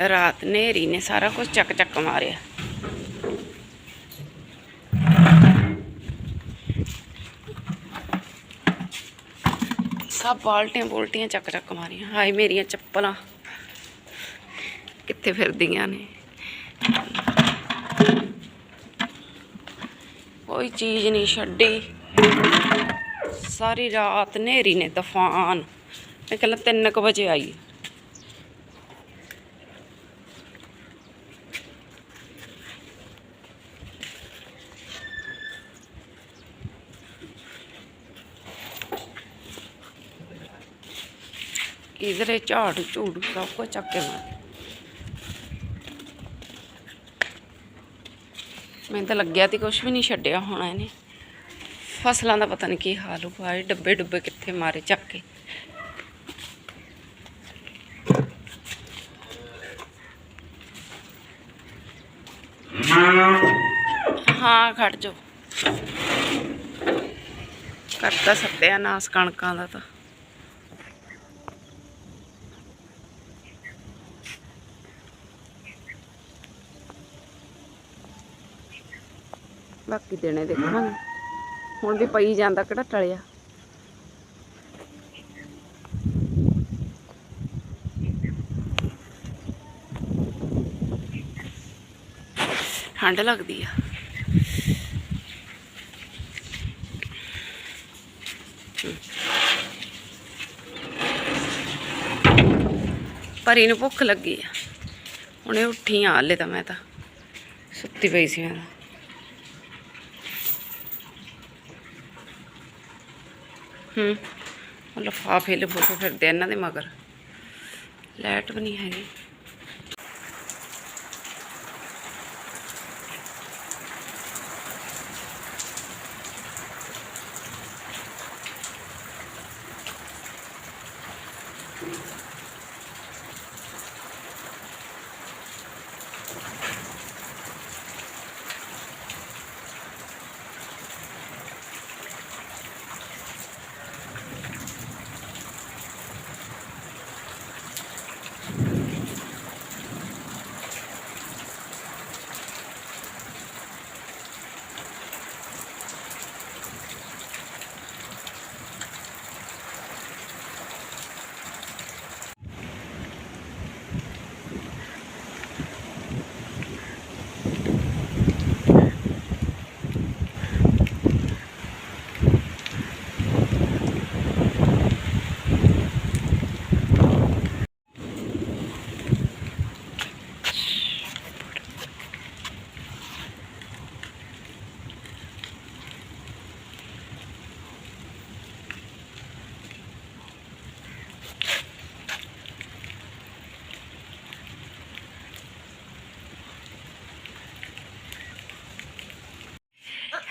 ਰਾਤ ਨੇਰੀ ਨੇ ਸਾਰਾ ਕੁਝ ਚੱਕ ਚੱਕ ਮਾਰਿਆ ਸਭ ਬਾਲਟੀਆਂ ਬੋਲਟੀਆਂ ਚੱਕ ਚੱਕ ਮਾਰੀਆਂ ਹਾਏ ਮੇਰੀਆਂ ਚੱਪਲਾਂ ਕਿੱਥੇ ਫਿਰਦੀਆਂ ਨੇ ਕੋਈ ਚੀਜ਼ ਨਹੀਂ ਛੱਡੀ। ਸਾਰੀ ਰਾਤ ਨੇਰੀ ਨੇ ਤੂਫਾਨ। ਮੈਂ ਕੱਲ 3 ਵਜੇ ਆਈ। ਇਧਰੇ ਝਾੜ ਝੂੜ ਸਭ ਕੁਝ ਚੱਕ ਕੇ ਮਾਰ ਮੈਨੂੰ ਤਾਂ ਲੱਗਿਆ ਤੇ ਕੁਝ ਵੀ ਨਹੀਂ ਛੱਡਿਆ ਹੋਣਾ ਇਹਨੇ। ਫਸਲਾਂ ਦਾ ਪਤਾ ਨਹੀਂ ਕੀ ਹਾਲ ਹੋਇਆ ਡੱਬੇ ਡੁੱਬੇ ਕਿੱਥੇ ਮਾਰੇ ਚੱਕ ਕੇ। ਹਾਂ, ਖੜ ਜਾ ਕਰਤਾ ਸੱਤਿਆ ਨਾਸ ਕਣਕਾਂ ਦਾ ਤਾਂ। ਬਾਕੀ ਦਿਨੇ ਦੇਖਾਂਗੇ। ਹੁਣ ਵੀ ਪਈ ਜਾਂਦਾ ਕਿਹੜਾ ਟਲਿਆ। ਠੰਡ ਲੱਗਦੀ ਆ। ਪਰੀ ਨੂੰ ਭੁੱਖ ਲੱਗੀ ਆ। ਹੁਣੇ ਉੱਠੀ ਆ, ਹਲੇ ਤਾਂ ਮੈਂ ਤਾਂ ਸੁੱਤੀ ਪਈ ਸੀ ਮੈਂ ਹੂੰ। ਉਹ ਲਫਾਫੇ ਲਫੂਫੇ ਫਿਰਦੇ ਇਹਨਾਂ ਦੇ ਮਗਰ। ਲਾਈਟ ਵੀ ਨਹੀਂ ਹੈਗੀ।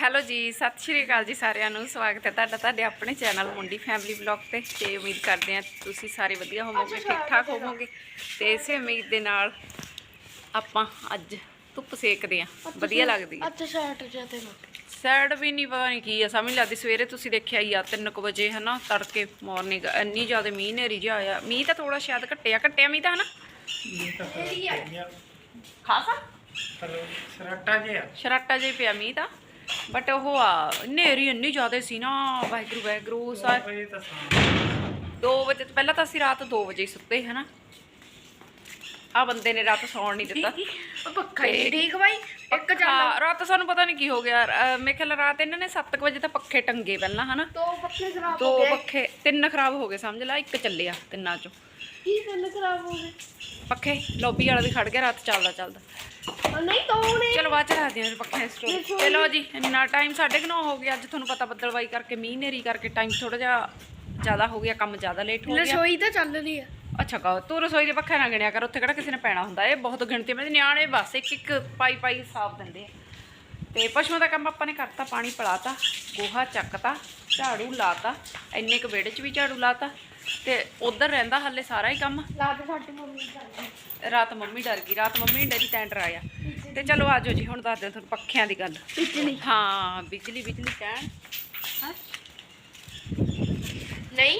ਹੈਲੋ ਜੀ ਸਤਿ ਸ਼੍ਰੀ ਅਕਾਲ ਜੀ ਸਾਰਿਆਂ ਨੂੰ। ਸਵਾਗਤ ਹੈ ਤੁਹਾਡਾ ਤੁਹਾਡੇ ਆਪਣੇ ਚੈਨਲ ਮੁੰਡੀ ਫੈਮਿਲੀ ਵਲੌਗ ਤੇ। ਤੇ ਉਮੀਦ ਕਰਦੇ ਹਾਂ ਤੁਸੀਂ ਸਾਰੇ ਵਧੀਆ ਹੋਵੋਗੇ ਠੀਕ ਠਾਕ ਹੋਵੋਗੇ। ਤੇ ਇਸੇ ਉਮੀਦ ਦੇ ਨਾਲ ਆਪਾਂ ਅੱਜ ਧੁੱਪ ਸੇਕਦੇ ਆ ਵਧੀਆ ਲੱਗਦੀ ਹੈ। ਅੱਜ ਸ਼ਰਟ ਜਾਂਦੇ ਲੋਕ ਸੈਡ ਵੀ ਨਹੀਂ ਪਤਾ ਨਹੀਂ ਕੀ ਆ ਸਮਝ ਲੱਗਦੀ। ਸਵੇਰੇ ਤੁਸੀਂ ਦੇਖਿਆ ਹੀ ਆ 3 ਵਜੇ ਹਨਾ ਤੜਕੇ ਮਾਰਨਿੰਗ ਇੰਨੀ ਜ਼ਿਆਦਾ ਮੀਂਹ ਨੇਰੀ ਜਿਹਾ ਆਇਆ। ਮੀਂਹ ਤਾਂ ਥੋੜਾ ਸ਼ਾਇਦ ਘਟਿਆ ਘਟਿਆ ਮੀਂਹ ਤਾਂ ਹਨਾ? ਖਾਸਾ? ਸਰਾਟਾ ਜਿਹਾ। ਸ਼ਰਾਟਾ ਜਿਹਾ ਪਿਆ ਮੀਂਹ ਤਾਂ। ਬਟ ਉਹ ਆ ਨੇਰੀ ਇੰਨੀ ਜ਼ਿਆਦਾ ਸੀ ਨਾ ਵਾਹਿਗੁਰੂ ਵਾਹਿਗੁਰੂ ਸਾ ਇਹ ਤਾਂ ਸਾਂ 2 ਵਜੇ ਤੋਂ ਪਹਿਲਾਂ ਤਾਂ ਅਸੀਂ ਰਾਤ 2 ਵਜੇ ਹੀ ਸੁੱਤੇ ਹਨਾ? ਆ ਬੰਦੇ ਨੇ ਰਾਤ ਸੌਣ ਨਹੀਂ ਦਿੱਤਾ। ਉਹ ਪੱਖਾ ਹੀ ਠੀਕ ਬਾਈ ਇੱਕ ਚੱਲ ਹਾਂ ਰਾਤ ਸਾਨੂੰ ਪਤਾ ਨਹੀਂ ਕੀ ਹੋ ਗਿਆ। ਮੇਰੇ ਖਿਆਲ ਰਾਤ ਇਹਨਾਂ ਨੇ 7 ਵਜੇ ਤਾਂ ਪੱਖੇ ਟੰਗੇ ਪਹਿਲਾਂ ਹਨਾ? ਦੋ ਪੱਖੇ ਖਰਾਬ ਦੋ ਹੋ ਗਏ। ਪੱਖੇ ਤਿੰਨ ਖਰਾਬ ਹੋ ਗਏ ਸਮਝ ਲੈ ਇੱਕ ਚੱਲਿਆ ਤਿੰਨਾਂ ਚੋਂ। ਕੀ ਖਰਾਬ ਹੋ ਪੱਖੇ ਲੌਬੀ ਵਾਲਾ ਵੀ ਖੜ ਗਿਆ ਰਾਤ ਚੱਲਦਾ ਚੱਲਦਾ। ਉਹ ਨਹੀਂ ਦੋ ਨੇ ਚਲੋ ਬਾਅਦ ਚ ਰੱਖਦੇ ਹਾਂ ਪੱਖੇ ਸਟੋਰ ਚਲੋ ਜੀ ਇੰਨਾ ਟਾਈਮ 9:30 ਹੋ ਗਿਆ ਅੱਜ ਤੁਹਾਨੂੰ ਪਤਾ ਬੱਦਲਵਾਈ ਕਰਕੇ ਮੀਂਹ ਨੇਰੀ ਕਰਕੇ ਟਾਈਮ ਥੋੜਾ ਜਿਹਾ ਜ਼ਿਆਦਾ ਹੋ ਗਿਆ ਕੰਮ ਜ਼ਿਆਦਾ ਲੇਟ ਹੋ ਗਿਆ। ਰਸੋਈ ਤਾਂ ਚੱਲ ਰਹੀ ਆ। ਅੱਛਾ ਕਹੋ ਤੂੰ ਰਸੋਈ ਦੇ ਪੱਖੇ ਨਾ ਗਿਣਿਆ ਕਰ ਉੱਥੇ ਕਿਹੜਾ ਕਿਸੇ ਨੇ ਪੈਣਾ ਹੁੰਦਾ? ਇਹ ਬਹੁਤ ਗਿਣਤੀ ਵਿੱਚ ਨਿਆਣੇ ਬਸ ਇੱਕ ਇੱਕ ਪਾਈ ਪਾਈ ਸਾਫ਼ ਦਿੰਦੇ ਆ। ਤੇ ਪਸ਼ੂਆਂ ਦਾ ਕੰਮ ਆਪਾਂ ਨੇ ਕਰਤਾ ਪਾਣੀ ਪਿਲਾਤਾ ਗੋਹਾ ਚੱਕਤਾ ਝਾੜੂ ਲਾਤਾ ਇੰਨੇ ਕੁ ਵਿਹੜੇ 'ਚ ਵੀ ਝਾੜੂ ਲਾਤਾ। ਤੇ ਉਧਰ ਰਹਿੰਦਾ ਹੱਲੇ ਸਾਰਾ ਹੀ ਕੰਮ? ਰਾਤ ਸਾਡੀ ਮੰਮੀ ਦਾ ਰਾਤ ਮੰਮੀ ਡਰ ਗਈ ਰਾਤ ਮੰਮੀ ਡਰੀ ਤੈਂ ਡਰਾਇਆ ਤੇ ਚਲੋ ਆਜੋ ਜੀ ਹੁਣ ਦੱਸਦੇ ਤੁਹਾਨੂੰ ਪੱਖਿਆਂ ਦੀ ਗੱਲ। ਬਿਜਲੀ। ਹਾਂ ਬਿਜਲੀ ਬਿਜਲੀ ਕਹਿਣ। ਹਾਂ? ਨਹੀਂ।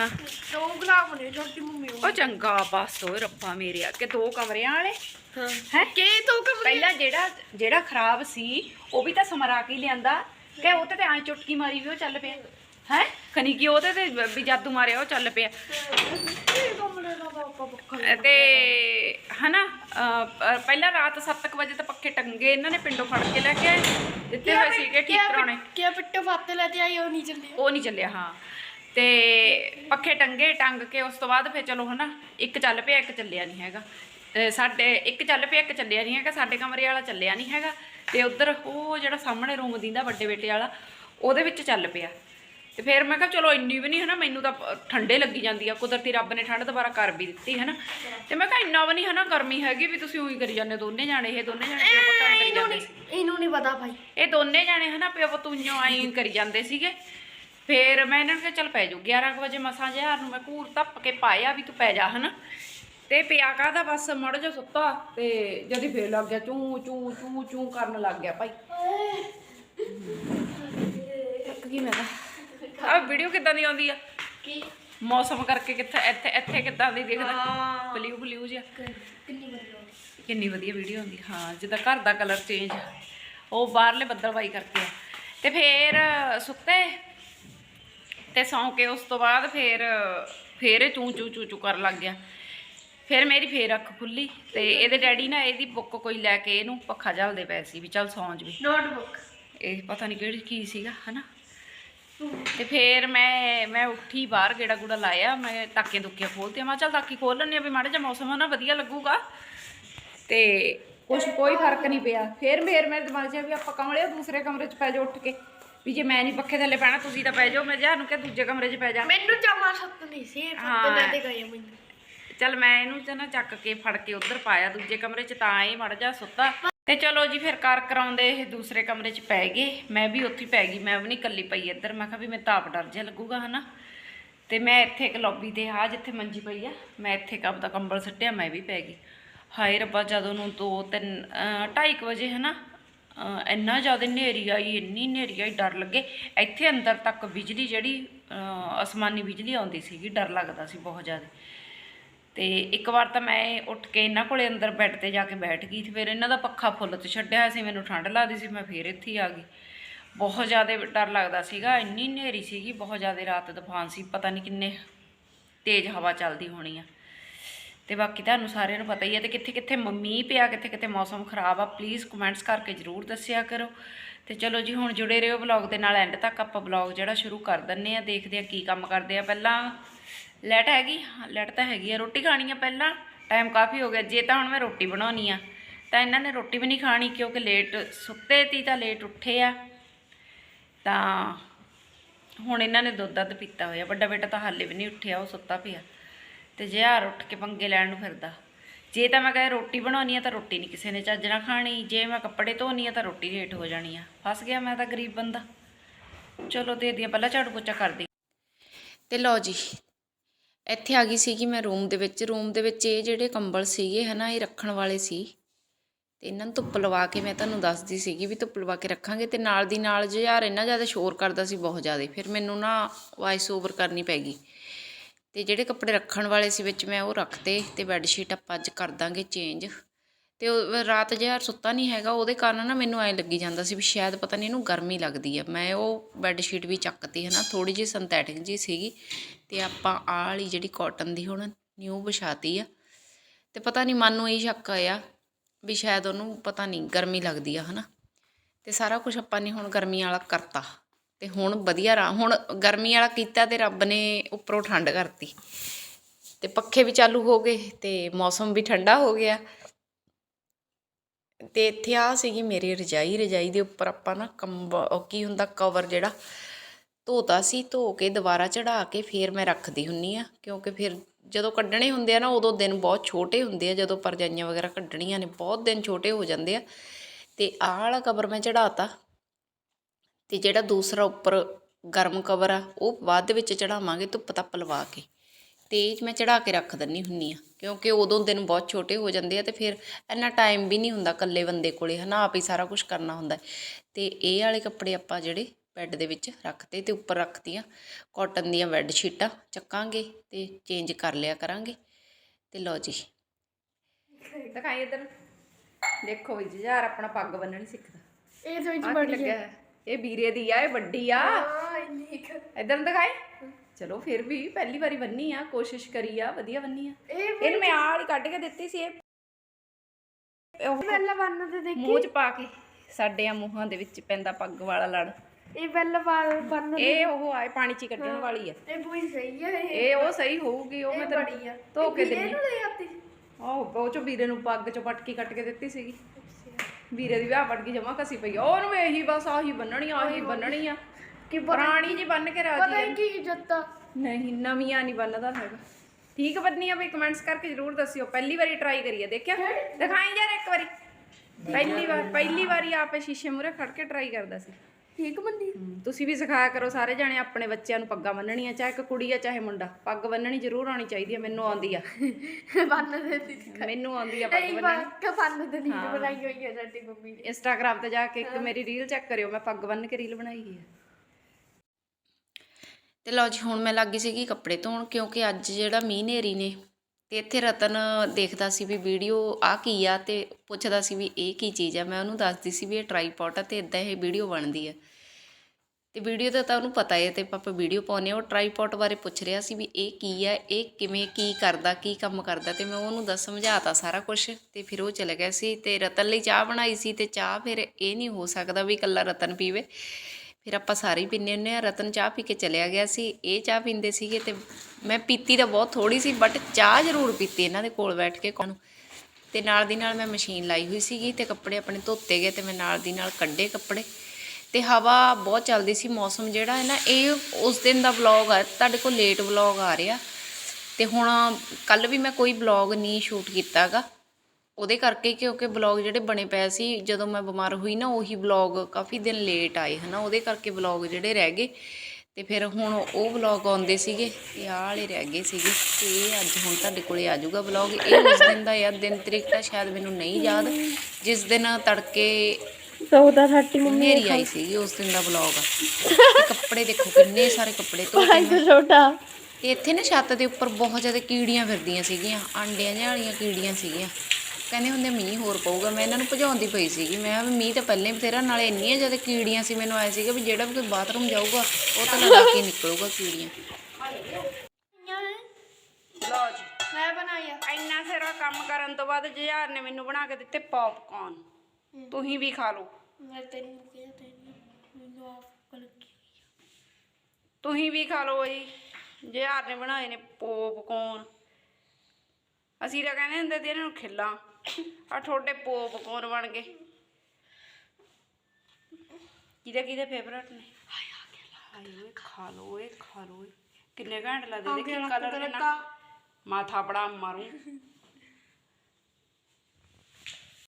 ਹਾਂ। ਦੋ ਗੁਲਾਬ ਨੇ ਛੋਟੀ ਮੰਮੀ ਉਹ ਚੰਗਾ ਬਸ ਓਏ ਰੱਬਾ ਮੇਰੇ ਆ ਕਿ ਦੋ ਕਮਰਿਆਂ ਵਾਲੇ। ਹਾਂ। ਹੈ? ਕੇ ਦੋ ਕਮਰੇ ਪਹਿਲਾਂ ਜਿਹੜਾ ਜਿਹੜਾ ਖਰਾਬ ਸੀ ਉਹ ਵੀ ਤਾਂ ਸਮਰਾ ਕੇ ਲਿਆਂਦਾ। ਕਿ ਉਹ ਤੇ ਤੇ ਐਂ ਚੁਟਕੀ ਮਾਰੀ ਵੀ ਉਹ ਚੱਲ ਪਿਆ। ਹੈ? ਖਨੀ ਕੀ ਉਹਦੇ ਤੇ ਵੀ ਜਾਦੂ ਮਾਰਿਆ ਉਹ ਚੱਲ ਪਿਆ। ਤਾਂ ਹਨਾ ਪਹਿਲਾਂ ਰਾਤ 7 ਵਜੇ ਤੱਕ ਪੱਖੇ ਟੰਗੇ ਇਹਨਾਂ ਨੇ ਪਿੰਡੋਂ ਫੜ ਕੇ ਲੈ ਕੇ ਆਏ। ਦਿੱਤੇ ਹੋਏ ਸੀਗੇ ਠੀਕ ਕਰਾਉਣੇ। ਕੀ ਪਿੱਟੇ ਫਾਤੇ ਲੈ ਤੇ ਆਈ ਉਹ ਨਹੀਂ ਚੱਲੇ ਉਹ ਨਹੀਂ ਚੱਲਿਆ ਹਾਂ। ਤੇ ਪੱਖੇ ਟੰਗੇ ਟੰਗ ਕੇ ਉਸ ਤੋਂ ਬਾਅਦ ਫਿਰ ਚਲੋ ਹਨਾ ਇੱਕ ਚੱਲ ਪਿਆ ਇੱਕ ਚੱਲਿਆ ਨਹੀਂ ਹੈਗਾ। ਸਾਡੇ ਇੱਕ ਚੱਲ ਪਿਆ ਇੱਕ ਚੱਲਿਆ ਨਹੀਂ ਹੈਗਾ ਸਾਡੇ ਕਮਰੇ ਵਾਲਾ ਚੱਲਿਆ ਨਹੀਂ ਹੈਗਾ। ਤੇ ਉਧਰ ਉਹ ਜਿਹੜਾ ਸਾਹਮਣੇ ਰੂਮ ਦਿੰਦਾ ਵੱਡੇ ਬੇਟੇ ਵਾਲਾ ਉਹਦੇ ਵਿੱਚ ਚੱਲ ਪਿਆ। ਤੇ ਫਿਰ ਮੈਂ ਕਿਹਾ ਚਲੋ ਇੰਨੀ ਵੀ ਨਹੀਂ ਹਨਾ ਮੈਨੂੰ ਤਾਂ ਠੰਡੇ ਲੱਗੀ ਜਾਂਦੀ ਆ ਕੁਦਰਤੀ ਰੱਬ ਨੇ ਠੰਡ ਦੁਬਾਰਾ ਕਰ ਵੀ ਦਿੱਤੀ ਹਨਾ। ਤੇ ਮੈਂ ਕਿਹਾ ਇੰਨਾ ਵੀ ਨਹੀਂ ਹਨਾ ਗਰਮੀ ਹੈਗੀ ਵੀ ਤੁਸੀਂ ਉਹੀ ਕਰੀ ਜਾਂਦੇ ਦੋਨੇ ਜਾਣੇ ਇਹ ਦੋਨੇ ਜਾਣੇ ਪਿਓ ਪੁੱਤਾਂ ਕਰੀ ਜਾਂਦੇ ਸੀ ਇਹਨੂੰ ਨਹੀਂ ਪਤਾ ਭਾਈ। ਇਹ ਦੋਨੇ ਜਾਣੇ ਹਨਾ ਪਿਓ ਪਤੂੰਜੋ ਆਈ ਕਰੀ ਜਾਂਦੇ ਸੀਗੇ। ਫੇਰ ਮੈਂ ਇਹਨਾਂ ਨੂੰ ਕਿਹਾ ਚੱਲ ਪੈ ਜਾਓ 11 ਕੁ ਵਜੇ ਮਸਾਂ ਜਿਹਾ ਨੂੰ ਮੈਂ ਘੂਰ ਧੱਪ ਕੇ ਪਾਇਆ ਵੀ ਤੂੰ ਪੈ ਜਾ ਹਨਾ। ਤੇ ਪਿਆ ਕਾਹਦਾ ਬਸ ਮੜ ਜਾ ਸੁੱਤਾ ਤੇ ਜਦੀ ਫੇਰ ਲੱਗ ਗਿਆ ਚੂ ਚੂ ਚੂ ਚੂ ਕਰਨ ਲੱਗ ਗਿਆ ਭਾਈ। ਥੱਕ ਗਈ ਮੈਂ ਤਾਂ ਆ ਵੀਡੀਓ ਕਿੱਦਾਂ ਦੀ ਆਉਂਦੀ ਆ? ਕੀ? ਮੌਸਮ ਕਰਕੇ ਕਿੱਥੇ ਇੱਥੇ ਇੱਥੇ ਕਿੱਦਾਂ ਦੀ ਦਿਖਦਾ? ਹਾਂ। ਬਲਿਊ ਬਲਿਊ ਜਿਹਾ। ਕਿੰਨੀ ਵਧੀਆ ਕਿੰਨੀ ਵਧੀਆ ਵੀਡੀਓ ਹੁੰਦੀ ਹਾਂ ਜਿੱਦਾਂ ਘਰ ਦਾ ਕਲਰ ਚੇਂਜ ਉਹ ਬਾਹਰਲੇ ਬੱਦਲਵਾਈ ਕਰਕੇ ਆ। ਤੇ ਫੇਰ ਸੁੱਤੇ ਤੇ ਸੌਂ ਕੇ ਉਸ ਤੋਂ ਬਾਅਦ ਫੇਰ ਫੇਰ ਇਹ ਚੂ ਚੂ ਚੂ ਚੂ ਕਰਨ ਲੱਗ ਗਿਆ। ਫਿਰ ਮੇਰੀ ਫੇਰ ਅੱਖ ਖੁੱਲੀ ਤੇ ਇਹਦੇ ਡੈਡੀ ਨਾ ਇਹਦੀ ਬੁੱਕ ਕੋਈ ਲੈ ਕੇ ਇਹਨੂੰ ਪੱਖਾ ਝਲਦੇ ਪਏ ਸੀ ਵੀ ਚੱਲ ਸੌਂ ਜਵੇ। ਨੋਟਬੁੱਕ ਇਹ ਪਤਾ ਨਹੀਂ ਕਿਹੜੀ ਕੀ ਸੀਗਾ ਹਨਾ? ਤੇ ਫੇਰ ਮੈਂ ਮੈਂ ਉੱਠੀ ਬਾਹਰ ਗੇੜਾ ਗੂੜਾ ਲਾਇਆ ਮੈਂ ਤਾਕੀਆਂ ਦੁੱਕੀਆਂ ਖੋਲਤੀਆਂ ਮੈਂ ਚੱਲ ਤਾਕੀ ਖੋਲ ਲੈਂਦੀ ਆ ਵੀ ਮਾੜਾ ਜਿਹਾ ਮੌਸਮ ਹਨਾ ਵਧੀਆ ਲੱਗੂਗਾ। ਤੇ ਕੁਛ ਕੋਈ ਫ਼ਰਕ ਨਹੀਂ ਪਿਆ। ਫੇਰ ਫੇਰ ਮੇਰੇ ਦਿਮਾਗ 'ਚ ਵੀ ਆਪਾਂ ਕਮਲੇ ਦੂਸਰੇ ਕਮਰੇ 'ਚ ਪੈ ਜਾ ਉੱਠ ਕੇ। ਵੀ ਜੇ ਮੈਂ ਨਹੀਂ ਪੱਖੇ ਥੱਲੇ ਪੈਣਾ ਤੁਸੀਂ ਤਾਂ ਪੈ ਜਾਓ ਮੈਂ ਜਾ ਨੂੰ ਕਿ ਦੂਜੇ ਕਮਰੇ 'ਚ ਪੈ ਜਾ। ਮੈਨੂੰ ਜਮਾ ਸੱਤ ਨਹੀਂ ਸੀ ਫਾਤੇ ਲੈ ਤੇ ਗਏ ਮੈਨੂੰ। ਚੱਲ ਮੈਂ ਇਹਨੂੰ ਤੇ ਨਾ ਚੱਕ ਕੇ ਫੜ ਕੇ ਉਧਰ ਪਾਇਆ ਦੂਜੇ ਕਮਰੇ 'ਚ ਤਾਂ ਇਹ ਮੜ ਜਾ ਸੁੱਤਾ। ਤੇ ਚਲੋ ਜੀ ਫਿਰ ਕਰ ਕਰਾਉਂਦੇ ਇਹ ਦੂਸਰੇ ਕਮਰੇ 'ਚ ਪੈ ਗਏ। ਮੈਂ ਵੀ ਉੱਥੇ ਪੈ ਗਈ, ਮੈਂ ਵੀ ਨਹੀਂ ਇਕੱਲੀ ਪਈ ਇੱਧਰ। ਮੈਂ ਕਿਹਾ ਵੀ ਮੈਂ ਤਾਂ ਆਪ ਡਰ ਜਿਹਾ ਲੱਗੂਗਾ, ਹਨਾ? ਤੇ ਮੈਂ ਇੱਥੇ ਇੱਕ ਲੌਬੀ ਤੇ ਆ ਜਿੱਥੇ ਮੰਜੀ ਪਈ ਆ, ਮੈਂ ਇੱਥੇ ਕੱਪ ਦਾ ਕੰਬਲ ਸੱਟਿਆ, ਮੈਂ ਵੀ ਪੈ ਗਈ। ਹਾਏ ਰੱਬਾ, ਜਦੋਂ ਨੂੰ 2 3 2:30 ਵਜੇ, ਹਨਾ? ਅਹ ਇੰਨਾ ਜ਼ਿਆਦਾ ਹਨੇਰੀ ਆਈ, ਇੰਨੀ ਹਨੇਰੀ ਆਈ, ਡਰ ਲੱਗੇ। ਇੱਥੇ ਅੰਦਰ ਤੱਕ ਬਿਜਲੀ ਜਿਹੜੀ ਅਸਮਾਨੀ ਬਿਜਲੀ ਆਉਂਦੀ ਸੀਗੀ, ਡਰ ਲੱਗਦਾ ਸੀ ਬਹੁਤ ਜ਼ਿਆਦਾ। ਤੇ ਇੱਕ ਵਾਰ ਤਾਂ ਮੈਂ ਉੱਠ ਕੇ ਇਹਨਾਂ ਕੋਲੇ ਅੰਦਰ ਬੈੱਡ ਤੇ ਜਾ ਕੇ ਬੈਠ ਗਈ ਤੇ ਫਿਰ ਇਹਨਾਂ ਦਾ ਪੱਖਾ ਫੁੱਲ ਤੇ ਛੱਡਿਆ ਸੀ, ਮੈਨੂੰ ਠੰਡ ਲੱਗਦੀ ਸੀ, ਮੈਂ ਫਿਰ ਇੱਥੇ ਆ ਗਈ। ਬਹੁਤ ਜ਼ਿਆਦਾ ਡਰ ਲੱਗਦਾ ਸੀਗਾ, ਇੰਨੀ ਹਨੇਰੀ ਸੀਗੀ, ਬਹੁਤ ਜ਼ਿਆਦਾ ਰਾਤ ਤੂਫਾਨ ਸੀ, ਪਤਾ ਨਹੀਂ ਕਿੰਨੇ ਤੇਜ਼ ਹਵਾ ਚੱਲਦੀ ਹੋਣੀ ਆ। ਤੇ ਬਾਕੀ ਤੁਹਾਨੂੰ ਸਾਰਿਆਂ ਨੂੰ ਪਤਾ ਹੀ ਹੈ ਤੇ ਕਿੱਥੇ ਕਿੱਥੇ ਮੀਂਹ ਪਿਆ ਕਿੱਥੇ ਕਿੱਥੇ ਮੌਸਮ ਖਰਾਬ ਆ ਪਲੀਜ਼ ਕਮੈਂਟਸ ਕਰਕੇ ਜਰੂਰ ਦੱਸਿਆ ਕਰੋ। ਤੇ ਚਲੋ ਜੀ, ਹੁਣ ਜੁੜੇ ਰਹੋ ਵਲੌਗ ਦੇ ਨਾਲ ਐਂਡ ਤੱਕ ਆਪਾਂ ਵਲੌਗ ਜਿਹੜਾ ਸ਼ੁਰੂ ਕਰ ਦਿੰਨੇ ਆ, ਦੇਖਦੇ ਆ ਕੀ ਕੰਮ ਕਰਦੇ ਆ। ਪਹਿਲਾਂ ਲੈਟ ਹੈਗੀ ਲੈਟ ਤਾਂ ਹੈਗੀ ਆ, ਰੋਟੀ ਖਾਣੀ ਆ ਪਹਿਲਾਂ ਟਾਈਮ ਕਾਫੀ ਹੋ ਗਿਆ, ਜੇ ਤਾਂ ਹੁਣ ਮੈਂ ਰੋਟੀ ਬਣਾਉਣੀ ਆ, ਤਾਂ ਇਹਨਾਂ ਨੇ ਰੋਟੀ ਵੀ ਨਹੀਂ ਖਾਣੀ ਕਿਉਂਕਿ ਲੇਟ ਸੁੱਤੇ ਤੀ ਤਾਂ ਲੇਟ ਉੱਠੇ ਆ, ਤਾਂ ਹੁਣ ਇਹਨਾਂ ਨੇ ਦੁੱਧ ਦੱਧ ਪੀਤਾ ਹੋਇਆ, ਵੱਡਾ ਬੇਟਾ ਤਾਂ ਹਾਲੇ ਵੀ ਨਹੀਂ ਉੱਠਿਆ, ਉਹ ਸੁੱਤਾ ਪਿਆ, ਤੇ ਜਿਹਾਰ ਉੱਠ ਕੇ ਪੰਗੇ ਲੈਣ ਨੂੰ ਫਿਰਦਾ, ਜੇ ਤਾਂ ਮੈਂ ਕਹੇ ਰੋਟੀ ਬਣਾਉਣੀ ਆ ਤਾਂ ਰੋਟੀ ਨਹੀਂ ਕਿਸੇ ਨੇ ਚੱਜ ਨਾਲ ਖਾਣੀ, ਜੇ ਮੈਂ ਕੱਪੜੇ ਧੋਣੀ ਆ ਤਾਂ ਰੋਟੀ ਲੇਟ ਹੋ ਜਾਣੀ ਆ, ਫਸ ਗਿਆ ਮੈਂ ਤਾਂ ਗਰੀਬ ਬੰਦਾ, ਚਲੋ ਦੇ ਦੀਆਂ, ਪਹਿਲਾਂ ਝਾੜੂ ਪੋਚਾ ਕਰਦੀ ਤੇ ਲਓ ਜੀ ਇੱਥੇ ਆ ਗਈ ਸੀਗੀ ਮੈਂ ਰੂਮ ਦੇ ਵਿੱਚ ਰੂਮ ਦੇ ਵਿੱਚ ਇਹ ਜਿਹੜੇ ਕੰਬਲ ਸੀਗੇ ਹਨਾ, ਇਹ ਰੱਖਣ ਵਾਲੇ ਸੀ। ਤੇ ਇਹਨਾਂ ਨੂੰ ਧੁੱਪ ਲਵਾ ਕੇ ਮੈਂ ਤੁਹਾਨੂੰ ਦੱਸਦੀ ਸੀਗੀ ਵੀ ਧੁੱਪ ਲਵਾ ਕੇ ਰੱਖਾਂਗੇ ਤੇ ਨਾਲ ਦੀ ਨਾਲ ਜੇ ਯਾਰ ਇੰਨਾ ਜ਼ਿਆਦਾ ਸ਼ੋਰ ਕਰਦਾ ਸੀ ਬਹੁਤ ਜ਼ਿਆਦਾ, ਫਿਰ ਮੈਨੂੰ ਨਾ ਵਾਇਸ ਓਵਰ ਕਰਨੀ ਪੈ ਗਈ। ਤੇ ਜਿਹੜੇ ਕੱਪੜੇ ਰੱਖਣ ਵਾਲੇ ਸੀ ਵਿੱਚ ਮੈਂ ਉਹ ਰੱਖਤੇ ਤੇ ਬੈੱਡ ਸ਼ੀਟ ਆਪਾਂ ਅੱਜ ਕਰ ਦਾਂਗੇ ਚੇਂਜ ਤੇ ਉਹ ਰਾਤ ਜਿਹਾ ਸੁੱਤਾ ਨਹੀਂ ਹੈਗਾ, ਉਹਦੇ ਕਾਰਨ ਨਾ ਮੈਨੂੰ ਐਂ ਲੱਗੀ ਜਾਂਦਾ ਸੀ ਵੀ ਸ਼ਾਇਦ ਪਤਾ ਨਹੀਂ ਇਹਨੂੰ ਗਰਮੀ ਲੱਗਦੀ ਆ। ਮੈਂ ਉਹ ਬੈੱਡ ਸ਼ੀਟ ਵੀ ਚੱਕਤੀ ਹੈ ਨਾ ਥੋੜੀ ਜਿਹੀ ਸਿੰਥੈਟਿਕ ਜੀ ਸੀਗੀ ਤੇ ਆਪਾਂ ਆਹ ਵਾਲੀ ਜਿਹੜੀ ਕਾਟਨ ਦੀ ਹੁਣ ਨਿਊ ਵਿਛਾਤੀ ਆ। ਤੇ ਪਤਾ ਨਹੀਂ ਮਨ ਨੂੰ ਇਹ ਸ਼ੱਕ ਆਇਆ ਵੀ ਸ਼ਾਇਦ ਉਹਨੂੰ ਪਤਾ ਨਹੀਂ ਗਰਮੀ ਲੱਗਦੀ ਆ ਹਨਾ। ਤੇ ਸਾਰਾ ਕੁਝ ਆਪਾਂ ਨੇ ਹੁਣ ਗਰਮੀ ਵਾਲਾ ਕਰਤਾ ਤੇ ਹੁਣ ਵਧੀਆ ਰਾ, ਹੁਣ ਗਰਮੀ ਵਾਲਾ ਕੀਤਾ ਤੇ ਰੱਬ ਨੇ ਉੱਪਰੋਂ ਠੰਡ ਕਰਤੀ। ਤੇ ਪੱਖੇ ਵੀ ਚਾਲੂ ਹੋ ਗਏ ਤੇ ਮੌਸਮ ਵੀ ਠੰਡਾ ਹੋ ਗਿਆ। ਅਤੇ ਇੱਥੇ ਆ ਸੀਗੀ ਮੇਰੀ ਰਜਾਈ ਰਜਾਈ ਦੇ ਉੱਪਰ ਆਪਾਂ ਨਾ ਕੰਬ, ਉਹ ਕੀ ਹੁੰਦਾ ਕਵਰ ਜਿਹੜਾ ਧੋਤਾ ਸੀ, ਧੋ ਕੇ ਦੁਬਾਰਾ ਚੜਾ ਕੇ ਫਿਰ ਮੈਂ ਰੱਖਦੀ ਹੁੰਨੀ ਆ, ਕਿਉਂਕਿ ਫਿਰ ਜਦੋਂ ਕੱਢਣੇ ਹੁੰਦੇ ਆ ਨਾ, ਉਦੋਂ ਦਿਨ ਬਹੁਤ ਛੋਟੇ ਹੁੰਦੇ ਆ, ਜਦੋਂ ਪਰਜਾਈਆਂ ਵਗੈਰਾ ਕੱਢਣੀਆਂ ਨੇ, ਬਹੁਤ ਦਿਨ ਛੋਟੇ ਹੋ ਜਾਂਦੇ ਆ। ਤੇ ਆਹ ਵਾਲਾ ਕਵਰ ਮੈਂ ਚੜਾਤਾ ਤੇ ਜਿਹੜਾ ਦੂਸਰਾ ਉੱਪਰ ਗਰਮ ਕਵਰ ਆ, ਉਹ ਬਾਅਦ ਦੇ ਵਿੱਚ ਚੜਾਵਾਂਗੇ ਧੁੱਪ ਤੱਪ ਲਵਾ ਕੇ। ਤੇ ਮੈਂ ਚੜਾ ਕੇ ਰੱਖ ਦਿੰਨੀ ਹੁੰਨੀ ਆ ਕਿਉਂਕਿ ਉਦੋਂ ਦਿਨ ਬਹੁਤ ਛੋਟੇ ਹੋ ਜਾਂਦੇ ਆ ਤੇ ਫਿਰ ਇੰਨਾ ਟਾਈਮ ਵੀ ਨਹੀਂ ਹੁੰਦਾ ਇਕੱਲੇ ਬੰਦੇ ਕੋਲੇ ਹਨਾ ਆਪ ਹੀ ਸਾਰਾ ਕੁਝ ਕਰਨਾ ਹੁੰਦਾ। ਤੇ ਇਹ ਵਾਲੇ ਕੱਪੜੇ ਆਪਾਂ ਜਿਹੜੇ ਬੈੱਡ ਦੇ ਵਿੱਚ ਰੱਖਤੇ ਤੇ ਉੱਪਰ ਰੱਖਤੀਆਂ ਕਾਟਨ ਦੀਆਂ ਬੈੱਡ ਸ਼ੀਟਾਂ ਚੱਕਾਂਗੇ ਤੇ ਚੇਂਜ ਕਰ ਲਿਆ ਕਰਾਂਗੇ। ਤੇ ਲਓ ਜੀ। ਦਿਖਾਈ ਇਧਰ। ਦੇਖੋ ਵੀ ਜੁਝਾਰ ਆਪਣਾ ਪੱਗ ਬੰਨਣੀ ਸਿੱਖਦਾ। ਇਹ ਤੋਂ ਵਿੱਚ ਆਹ ਕੀ ਬੜੀ ਲੱਗਿਆ ਹੈ? ਇਹ ਵੀਰੇ ਦੀ ਆ ਇਹ ਵੱਡੀ ਆ। ਹਾਂ ਇੰਨੀ ਕੁ। ਇਧਰ ਦਿਖਾਈ। ਚਲੋ ਫਿਰ ਵੀ ਪਹਿਲੀ ਵਾਰੀ ਬੰਨੀ ਆ ਕੋਸ਼ਿਸ਼ ਕਰੀ ਆ ਵਧੀਆ ਬੰਨੀ ਆ। ਇਹ ਇਹਨੂੰ ਮੈਂ ਆਹ ਵਾਲੀ ਕੱਢ ਕੇ ਦਿੱਤੀ ਸੀ ਇਹ ਉਹ ਬੰਨ ਤੇ ਦੇਖੀ। ਮੂੰਹ ਚ ਪਾ ਕੇ ਸਾਡੇ ਆ ਮੂੰਹਾਂ ਦੇ ਵਿੱਚ ਪੈਂਦਾ ਪੱਗ ਵਾਲਾ ਲੜ। ਇਹ ਪਹਿਲਾਂ ਬੰਨ ਬੰਨ ਇਹ ਉਹ ਆਏ ਪਾਣੀ ਚ ਹੀ ਕੱਢਣ ਵਾਲੀ ਆ। ਇਹ ਪੂਰੀ ਸਹੀ ਹੈ ਇਹ। ਇਹ ਉਹ ਸਹੀ ਹੋਊਗੀ ਉਹ ਮੈਂ ਤੈਨੂੰ ਬੜੀ ਆ। ਧੋ ਕੇ ਇਹ ਦਿੰਨੀ। ਨੂੰ ਲੈ ਆਤੀ। ਉਹ ਉਹ ਚੋਂ ਵੀਰੇ ਨੂੰ ਪੱਗ ਚੋਂ ਪਟਕੀ ਕੱਟ ਕੇ ਦਿੱਤੀ ਸੀਗੀ। ਵੀਰੇ ਦੀ ਵਿਆਹ ਪਟਕੀ ਜਮਾ ਕਸੀ ਪਈ ਆ। ਉਹਨੂੰ ਇਹੀ ਬਸ ਆਹੀ ਬੰਨਣੀ ਆ, ਆਹੀ ਬੰਨਣੀ ਆ। ਕਿ ਪੁਰਾਣੀ ਜੀ ਬੰਨ ਕੇ ਪਤਾ ਰਾਜੀ ਹੀ ਕੀ ਇੱਜ਼ਤ ਆ ਨਹੀਂ ਨਵੀਆਂ ਨਹੀਂ ਬੰਨਦਾ ਹੈਗਾ। ਠੀਕ ਬੰਨੀ ਆ ਵੀ ਕਮੈਂਟਸ ਕਰਕੇ ਜਰੂਰ ਦੱਸਿਓ। ਪਹਿਲੀ ਵਾਰੀ ਟਰਾਈ ਕਰੀਏ ਦੇਖਿਆ? ਦਿਖਾਈ ਯਾਰ ਇੱਕ ਵਾਰੀ। ਪਹਿਲੀ ਵਾਰ ਪਹਿਲੀ ਵਾਰੀ ਆਪੇ ਸ਼ੀਸ਼ੇ ਮੂਰੇ ਖੜ ਕੇ ਟਰਾਈ ਕਰਦਾ ਸੀ। ਠੀਕ ਬੰਦੀ? ਤੁਸੀਂ ਵੀ ਸਿਖਾਇਆ ਕਰੋ ਸਾਰੇ ਜਾਣੇ ਆਪਣੇ ਬੱਚਿਆਂ ਨੂੰ ਪੱਗਾਂ ਬੰਨਣੀਆਂ ਚਾਹੇ ਇੱਕ ਕੁੜੀ ਆ ਚਾਹੇ ਮੁੰਡਾ। ਪੱਗ ਬੰਨਣੀ ਜ਼ਰੂਰ ਆਉਣੀ ਚਾਹੀਦੀ ਆ ਮੈਨੂੰ ਆਉਂਦੀ ਆ। ਬੰਨ ਦੇ ਦਿੱਤੀ ਮੈਨੂੰ ਆਉਂਦੀ ਆ ਪੱਗ ਬੰਨਣੀ ਬਾਤ ਬੰਨ ਦੇ ਨਹੀਂ ਬਣਾਈ ਹੋਈ ਹੈ ਸਾਡੀ ਮੰਮੀ ਨੇ। ਇੰਸਟਾਗ੍ਰਾਮ ਤੇ ਜਾ ਕੇ ਇੱਕ ਮੇਰੀ ਰੀਲ ਚੈੱਕ ਕਰਿਓ ਮੈਂ ਪੱਗ ਬੰਨ ਕੇ ਰੀਲ ਬਣਾਈ ਹੈ ਤੇ ਲਓ ਜੀ, ਹੁਣ ਮੈਂ ਲੱਗੀ ਸੀਗੀ ਕੱਪੜੇ ਧੋਣ, ਕਿਉਂਕਿ ਅੱਜ ਜਿਹੜਾ ਮੀਂਹ ਨੇਰੀ ਨੇ, ਤੇ ਇੱਥੇ ਰਤਨ ਦੇਖਦਾ ਸੀ ਵੀ ਵੀਡੀਓ ਆ ਕੀ ਆ, ਤੇ ਪੁੱਛਦਾ ਸੀ ਵੀ ਇਹ ਕੀ ਚੀਜ਼ ਆ। ਮੈਂ ਉਹਨੂੰ ਦੱਸਦੀ ਸੀ ਵੀ ਇਹ ਟ੍ਰਾਈਪੋਡ ਆ ਤੇ ਇਦਾਂ ਇਹ ਵੀਡੀਓ ਬਣਦੀ ਆ। ਤੇ ਵੀਡੀਓ ਦਾ ਤਾਂ ਉਹਨੂੰ ਪਤਾ ਹੈ ਤੇ ਪਾਪਾ ਵੀਡੀਓ ਪਾਉਨੇ ਉਹ ਟ੍ਰਾਈਪੋਡ ਬਾਰੇ ਪੁੱਛ ਰਿਹਾ ਸੀ ਵੀ ਇਹ ਕੀ ਆ, ਇਹ ਕਿਵੇਂ, ਕੀ ਕਰਦਾ, ਕੀ ਕੰਮ ਕਰਦਾ, ਤੇ ਮੈਂ ਉਹਨੂੰ ਦੱਸ ਸਮਝਾਤਾ ਸਾਰਾ ਕੁਝ ਤੇ ਫਿਰ ਉਹ ਚਲੇ ਗਿਆ ਸੀ, ਤੇ ਰਤਨ ਲਈ ਚਾਹ ਬਣਾਈ ਸੀ, ਤੇ ਚਾਹ ਫਿਰ ਇਹ ਨਹੀਂ ਹੋ ਸਕਦਾ ਵੀ ਇਕੱਲਾ ਰਤਨ ਪੀਵੇ। ਫਿਰ ਆਪਾਂ ਸਾਰੇ ਹੀ ਪੀਂਦੇ ਹੁੰਦੇ ਆ ਰਤਨ ਚਾਹ ਪੀ ਕੇ ਚਲਿਆ ਗਿਆ ਸੀ। ਇਹ ਚਾਹ ਪੀਂਦੇ ਸੀਗੇ ਤੇ ਮੈਂ ਪੀਤੀ ਤਾਂ ਬਹੁਤ ਥੋੜੀ ਸੀ ਬਟ ਚਾਹ ਜ਼ਰੂਰ ਪੀਤੀ ਇਹਨਾਂ ਦੇ ਕੋਲ ਬੈਠ ਕੇ ਕੋਣ। ਤੇ ਨਾਲ ਦੀ ਨਾਲ ਮੈਂ ਮਸ਼ੀਨ ਲਾਈ ਹੋਈ ਸੀਗੀ ਤੇ ਕੱਪੜੇ ਆਪਣੇ ਧੋਤੇ ਗਏ ਤੇ ਮੈਂ ਨਾਲ ਦੀ ਨਾਲ ਕੱਢੇ ਕੱਪੜੇ। ਤੇ ਹਵਾ ਬਹੁਤ ਚੱਲਦੀ ਸੀ, ਮੌਸਮ ਜਿਹੜਾ ਹੈ ਨਾ, ਇਹ ਉਸ ਦਿਨ ਦਾ ਵਲੌਗ ਆ, ਤੁਹਾਡੇ ਕੋਲ ਲੇਟ ਵਲੌਗ ਆ ਰਿਹਾ। ਤੇ ਹੁਣ ਕੱਲ ਵੀ ਮੈਂ ਕੋਈ ਵਲੌਗ ਨਹੀਂ ਸ਼ੂਟ ਕੀਤਾਗਾ ਉਹਦੇ ਕਰਕੇ ਕਿਉਂਕਿ ਵਲੌਗ ਜਿਹੜੇ ਬਣੇ ਪਏ ਸੀ ਜਦੋਂ ਮੈਂ ਬਿਮਾਰ ਹੋਈ ਨਾ ਉਹੀ ਵਲੌਗ ਕਾਫੀ ਦਿਨ ਲੇਟ ਆਏ ਹਨਾ? ਉਹਦੇ ਕਰਕੇ ਵਲੌਗ ਜਿਹੜੇ ਰਹਿ ਗਏ। ਤੇ ਫਿਰ ਹੁਣ ਉਹ ਵਲੌਗ ਆਉਂਦੇ ਸੀਗੇ ਤੇ ਆਹ ਵਾਲੇ ਰਹਿ ਗਏ ਸੀਗੇ। ਤੇ ਇਹ ਅੱਜ ਹੁਣ ਤੁਹਾਡੇ ਕੋਲੇ ਆ ਜਾਊਗਾ ਵਲੌਗ ਇਹ ਉਸ ਦਿਨ ਦਾ ਯਾਰ ਦਿਨ ਤਰੀਕ ਤਾਂ ਸ਼ਾਇਦ ਮੈਨੂੰ ਨਹੀਂ ਯਾਦ। ਜਿਸ ਦਿਨ ਤੜਕੇ ਸੌਦਾ ਸਾਟੀ ਹਨੇਰੀ ਆਈ ਸੀਗੀ ਉਸ ਦਿਨ ਦਾ ਆ ਤੇ ਕੱਪੜੇ ਦੇਖੋ ਕਿੰਨੇ ਸਾਰੇ ਕੱਪੜੇ ਧੋਤੇ ਮੈਂ ਛੋਟਾ ਤੇ ਇੱਥੇ ਨਾ ਛੱਤ ਦੇ ਉੱਪਰ ਬਹੁਤ ਜ਼ਿਆਦਾ ਕੀੜੀਆਂ ਫਿਰਦੀਆਂ ਸੀਗੀਆਂ ਆਂਡਿਆਂ ਜਿਹੀਆਂ ਵਾਲੀਆਂ ਕੀੜੀਆਂ ਸੀਗੀਆਂ। ਕਹਿੰਦੇ ਹੁੰਦੇ ਮੀਂਹ ਹੋਰ ਪਊਗਾ। ਮੈਂ ਇਹਨਾਂ ਨੂੰ ਭਜਾਉਂਦੀ ਪਈ ਸੀਗੀ। ਮੈਂ ਕਿਹਾ ਵੀ ਮੀਂਹ ਤਾਂ ਪਹਿਲਾਂ ਹੀ ਬਥੇਰਾ ਨਾਲੇ ਇੰਨੀਆਂ ਜ਼ਿਆਦਾ ਕੀੜੀਆਂ ਸੀ ਮੈਨੂੰ ਆਏ ਸੀਗਾ ਵੀ ਜਿਹੜਾ ਵੀ ਕੋਈ ਬਾਥਰੂਮ ਜਾਊਗਾ ਉਹ ਤਾਂ ਲਗਾ ਕੇ ਨਿਕਲੂਗਾ ਕੀੜੀਆਂ। ਲਓ ਜੀ ਮੈਂ ਬਣਾਇਆ ਇੰਨਾ ਸਾਰਾ ਕੰਮ ਕਰਨ ਤੋਂ ਬਾਅਦ ਜਿਹਾਰ ਨੇ ਮੈਨੂੰ ਬਣਾ ਕੇ ਦਿੱਤੇ ਪੌਪਕੌਰਨ ਤੁਸੀਂ ਵੀ ਖਾ ਲਓ। ਮੈਂ ਤੈਨੂੰ ਕਿਹਾ ਤੈਨੂੰ ਮੈਨੂੰ ਆਪ ਕੋਲ ਕੀ ਤੁਸੀਂ ਵੀ ਖਾ ਲਓ ਜੀ ਜਿਹਾਰ ਨੇ ਬਣਾਏ ਨੇ ਪੋਪਕੌਰਨ ਅਸੀਂ ਤਾਂ ਕਹਿੰਦੇ ਹੁੰਦੇ ਤੇ ਇਹਨਾਂ ਨੂੰ ਖਿੱਲਾਂ। ਆ ਤੁਹਾਡੇ ਪੋਪਕੌਰਨ ਬਣ ਗਏ। ਕਿਹਦੇ ਕਿਹਦੇ ਫੇਵਰਟ ਨੇ? ਹਾਏ ਆ ਗਿਆ ਹਾਏ ਓਏ ਖਾ ਲਓ ਓਏ ਖਾ ਓਏ ਕਿੰਨੇ ਘੰਟੇ ਲੱਗਦੇ ਦੇਖੀ ਕਲਰ ਕਿੰਨਾ ਮਾਥਾ ਬੜਾ ਮਾਰੂ।